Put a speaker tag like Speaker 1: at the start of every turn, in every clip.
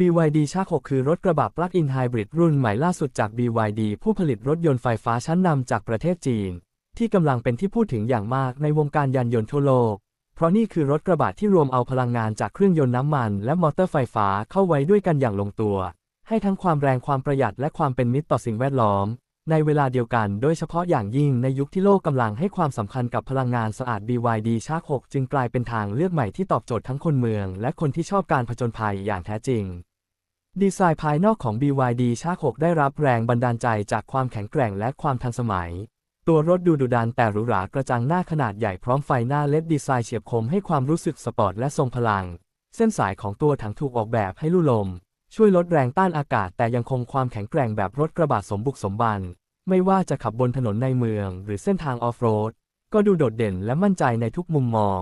Speaker 1: BYD ชาร์ก6คือรถกระบะปลั๊กอินไฮบริดรุ่นใหม่ล่าสุดจาก BYD ผู้ผลิตรถยนต์ไฟฟ้าชั้นนำจากประเทศจีน ที่กำลังเป็นที่พูดถึงอย่างมากในวงการยานยนต์ทั่วโลก เพราะนี่คือรถกระบะที่รวมเอาพลังงานจากเครื่องยนต์น้ำมัน และมอเตอร์ไฟฟ้าเข้าไว้ด้วยกันอย่างลงตัว ให้ทั้งความแรงความประหยัดและความเป็นมิตรต่อสิ่งแวดล้อม ในเวลาเดียวกันโดยเฉพาะอย่างยิ่งในยุคที่โลกกำลังให้ความสำคัญกับพลังงานสะอาด BYD ชาร์ก6จึงกลายเป็นทางเลือกใหม่ที่ตอบโจทย์ทั้งคนเมือง และคนที่ชอบการผจญภัยอย่างแท้จริง ดีไซน์ภายนอกของ BYD ชาร์ก6ได้รับแรงบันดาลใจจากความแข็งแกร่งและความทันสมัย ตัวรถดูดุดันแต่หรูหรากระจังหน้าขนาดใหญ่พร้อมไฟหน้าเล็ดดีไซน์เฉียบคมให้ความรู้สึกสปอร์ตและทรงพลัง เส้นสายของตัวถังถูกออกแบบให้ลู่ลม ช่วยลดแรงต้านอากาศแต่ยังคงความแข็งแกร่งแบบรถกระบะสมบุกสมบัน ไม่ว่าจะขับบนถนนในเมือง หรือเส้นทางออฟโรด ก็ดูโดดเด่นและมั่นใจในทุกมุมมอง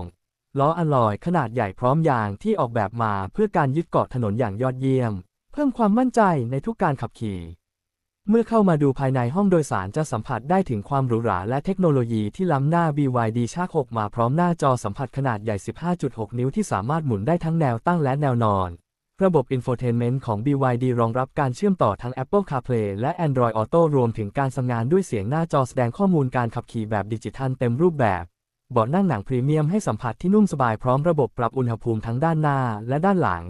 Speaker 1: ล้ออลลอยขนาดใหญ่พร้อมยางที่ออกแบบมาเพื่อการยึดเกาะถนนอย่างยอดเยี่ยม เพิ่มความมั่นใจในทุกการขับขี่ เมื่อเข้ามาดูภายในห้องโดยสารจะสัมผัสได้ถึงความหรูหราและเทคโนโลยีที่ล้ำหน้า BYD ชาร์ก6มาพร้อมหน้าจอสัมผัสขนาดใหญ่ 15.6 นิ้วที่สามารถหมุนได้ทั้งแนวตั้งและแนวนอน ระบบ Infotainment ของ BYD รองรับการเชื่อมต่อทั้ง Apple CarPlay และ Android Auto รวมถึงการสั่งงานด้วยเสียงหน้าจอแสดงข้อมูลการขับขี่แบบดิจิทัลเต็มรูปแบบ เบาะนั่งหนังพรีเมียมให้สัมผัสที่นุ่มสบายพร้อมระบบปรับอุณหภูมิทั้งด้านหน้าและด้านหลัง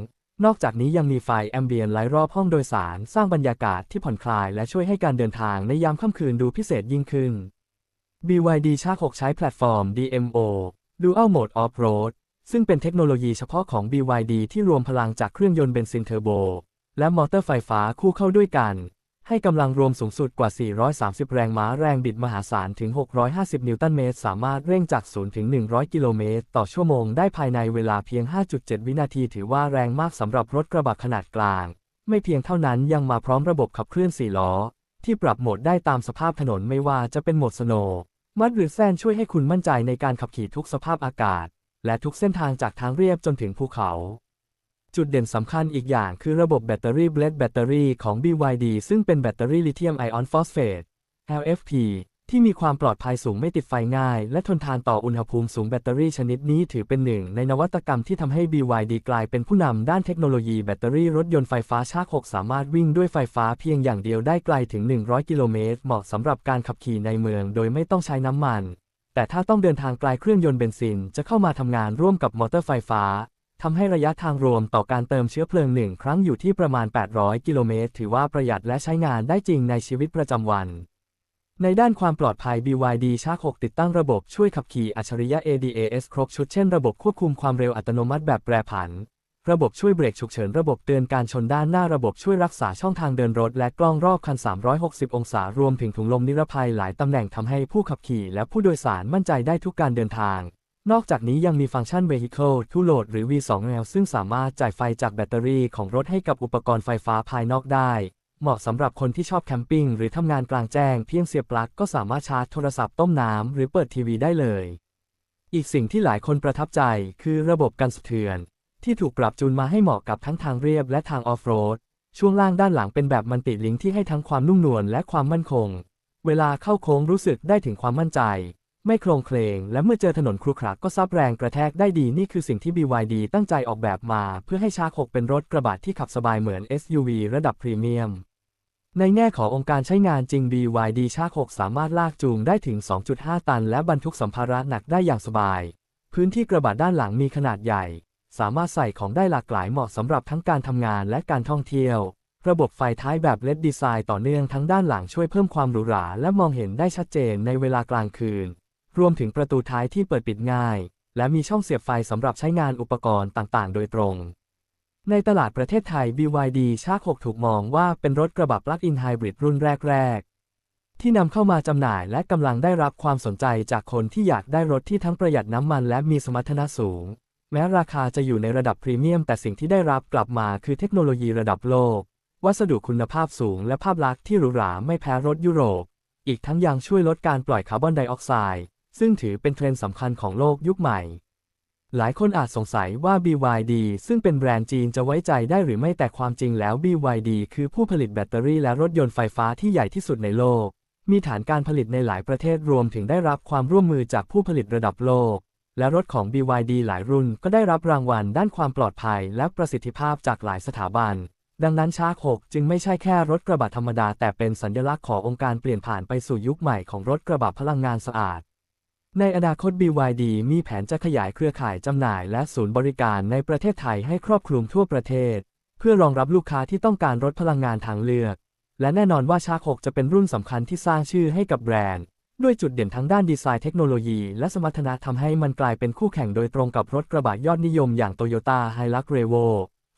Speaker 1: นอกจากนี้ยังมีไฟแอมเบียนไลท์รอบห้องโดยสาร สร้างบรรยากาศที่ผ่อนคลายและช่วยให้การเดินทางในยามค่ำคืนดูพิเศษยิ่งขึ้น BYD ชาร์ก6ใช้แพลตฟอร์ม DMO Dual Mode Off-Road ซึ่งเป็นเทคโนโลยีเฉพาะของ BYD ที่รวมพลังจากเครื่องยนต์เบนซินเทอร์โบ และมอเตอร์ไฟฟ้าคู่เข้าด้วยกัน ให้กำลังรวมสูงสุดกว่า 430 แรงม้าแรงบิดมหาศาลถึง 650 นิวตันเมตร สามารถเร่งจาก 0 ถึง 100 กิโลเมตร ต่อชั่วโมงได้ภายในเวลาเพียง 5.7 วินาที ถือว่าแรงมากสำหรับรถกระบะขนาดกลาง ไม่เพียงเท่านั้นยังมาพร้อมระบบขับเคลื่อน4ล้อ ที่ปรับโหมดได้ตามสภาพถนนไม่ว่าจะเป็นโหมดสโนว์มัดหรือแซนช่วยให้คุณมั่นใจในการขับขี่ทุกสภาพอากาศ และทุกเส้นทางจากทางเรียบจนถึงภูเขา จุดเด่นสำคัญอีกอย่างคือระบบแบตเตอรี่เบลดแบตเตอรี่ของ BYD ซึ่งเป็นแบตเตอรี่ลิเธียมไอออนฟอสเฟต LFP ที่มีความปลอดภัยสูงไม่ติดไฟง่าย และทนทานต่ออุณหภูมิสูงแบตเตอรี่ชนิดนี้ถือเป็นหนึ่ง ในนวัตกรรมที่ทำให้ BYD กลายเป็นผู้นำด้านเทคโนโลยีแบตเตอรี่รถยนต์ไฟฟ้าชาร์ก6สามารถวิ่งด้วยไฟฟ้าเพียงอย่างเดียวได้ไกลถึง 100 กิโลเมตร เหมาะสำหรับการขับขี่ในเมือง โดยไม่ต้องใช้น้ำมัน แต่ถ้าต้องเดินทางไกลเครื่องยนต์เบนซินจะเข้ามาทำงานร่วมกับมอเตอร์ไฟฟ้าทำให้ระยะทางรวมต่อการเติมเชื้อเพลิงหนึ่งครั้งอยู่ที่ประมาณ 800 กิโลเมตร ถือว่าประหยัดและใช้งานได้จริงในชีวิตประจำวัน ในด้านความปลอดภัย BYD ชาร์ก6ติดตั้งระบบช่วยขับขี่อัจฉริยะ ADAS ครบชุดเช่นระบบควบคุมความเร็วอัตโนมัติแบบแปรผัน ระบบช่วยเบรกฉุกเฉินระบบเตือนการชนด้านหน้าระบบช่วยรักษาช่องทางเดินรถ และกล้องรอบคัน 360 องศารวมถึงถุงลมนิรภัยหลายตำแหน่งทำให้ผู้ขับขี่และผู้โดยสารมั่นใจได้ทุกการเดินทาง นอกจากนี้ยังมีฟังก์ชัน Vehicle to Load หรือ V2L ซึ่งสามารถจ่ายไฟจากแบตเตอรี่ของรถให้กับอุปกรณ์ไฟฟ้าภายนอกได้ เหมาะสำหรับคนที่ชอบแคมปิ้งหรือทำงานกลางแจ้งเพียงเสียบปลั๊กก็สามารถชาร์จโทรศัพท์ต้มน้ำหรือเปิดทีวีได้เลย อีกสิ่งที่หลายคนประทับใจ คือระบบกันสะเทือน ที่ถูกปรับจูนมาให้เหมาะกับทั้งทางเรียบและทางออฟโรด ช่วงล่างด้านหลังเป็นแบบมันติลิงที่ให้ทั้งความนุ่มนวลและความมั่นคง เวลาเข้าโค้งรู้สึกได้ถึงความมั่นใจ ไม่โครงเคลง และเมื่อเจอถนนครุขระก็ซับแรงกระแทกได้ดีนี่คือสิ่งที่ BYD ตั้งใจออกแบบมา เพื่อให้ชาร์ก6เป็นรถกระบะที่ขับสบายเหมือน SUV ระดับพรีเมียม ในแง่ขององค์การใช้งานจริง BYD ชาร์ก6สามารถลากจูงได้ถึง 2.5 ตัน และบรรทุกสัมภาระหนักได้อย่างสบาย พื้นที่กระบะด้านหลังมีขนาดใหญ่ สามารถใส่ของได้หลากหลายเหมาะสำหรับทั้งการทำงานและการท่องเที่ยว ระบบไฟท้ายแบบเลดดีไซน์ต่อเนื่องทั้งด้านหลังช่วยเพิ่มความหรูหราและมองเห็นได้ชัดเจนในเวลากลางคืน รวมถึงประตูท้ายที่เปิดปิดง่าย และมีช่องเสียบไฟสำหรับใช้งานอุปกรณ์ต่างๆ โดยตรงในตลาดประเทศไทย BYD ชาร์ก6ถูกมองว่าเป็นรถกระบะปลั๊กอินไฮบริดรุ่นแรก ๆ ที่นำเข้ามาจำหน่ายและกำลังได้รับความสนใจจากคนที่อยากได้รถที่ทั้งประหยัดน้ำมันและมีสมรรถนะสูง แม้ราคาจะอยู่ในระดับพรีเมียม แต่สิ่งที่ได้รับกลับมาคือเทคโนโลยีระดับโลก วัสดุคุณภาพสูงและภาพลักษณ์ที่หรูหราไม่แพ้รถยุโรป อีกทั้งยังช่วยลดการปล่อยคาร์บอนไดออกไซด์ซึ่งถือเป็นเทรนด์สำคัญของโลกยุคใหม่ หลายคนอาจสงสัยว่า BYD ซึ่งเป็นแบรนด์จีนจะไว้ใจได้หรือไม่แต่ความจริงแล้ว BYD คือผู้ผลิตแบตเตอรี่และรถยนต์ไฟฟ้าที่ใหญ่ที่สุดในโลก มีฐานการผลิตในหลายประเทศรวมถึงได้รับความร่วมมือจากผู้ผลิตระดับโลก และรถของ BYD หลายรุ่นก็ได้รับรางวัลด้านความปลอดภัยและประสิทธิภาพจากหลายสถาบัน ดังนั้นชาร์ก6จึงไม่ใช่แค่รถกระบะธรรมดา แต่เป็นสัญลักษณ์ขององค์การเปลี่ยนผ่านไปสู่ยุคใหม่ของรถกระบะพลังงานสะอาด ในอนาคต BYD มีแผนจะขยายเครือข่ายจำหน่ายและศูนย์บริการในประเทศไทยให้ครอบคลุมทั่วประเทศ เพื่อรองรับลูกค้าที่ต้องการรถพลังงานทางเลือก และแน่นอนว่าชาร์ก6จะเป็นรุ่นสำคัญที่สร้างชื่อให้กับแบรนด์ ด้วยจุดเด่นทั้งด้านดีไซน์เทคโนโลยีและสมรรถนะทำให้มันกลายเป็นคู่แข่งโดยตรงกับรถกระบะยอดนิยมอย่าง Toyota Hilux Revo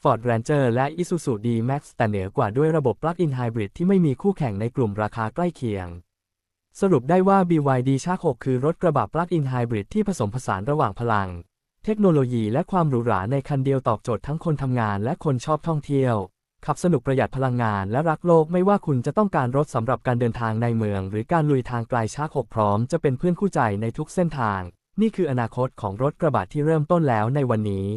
Speaker 1: Ford Ranger และ Isuzu D-Max แต่เหนือกว่าด้วยระบบ Plug-in Hybrid ที่ไม่มีคู่แข่งในกลุ่มราคาใกล้เคียง สรุปได้ว่า BYD Shark 6คือรถกระบะ Plug-in Hybrid ที่ผสมผสานระหว่างพลัง เทคโนโลยีและความหรูหราในคันเดียวตอบโจทย์ทั้งคนทำงานและคนชอบท่องเที่ยว ขับสนุกประหยัดพลังงานและรักโลกไม่ว่าคุณจะต้องการรถสำหรับการเดินทางในเมือง หรือการลุยทางไกลชาร์ก6พร้อมจะเป็นเพื่อนคู่ใจในทุกเส้นทาง นี่คืออนาคตของรถกระบะที่เริ่มต้นแล้วในวันนี้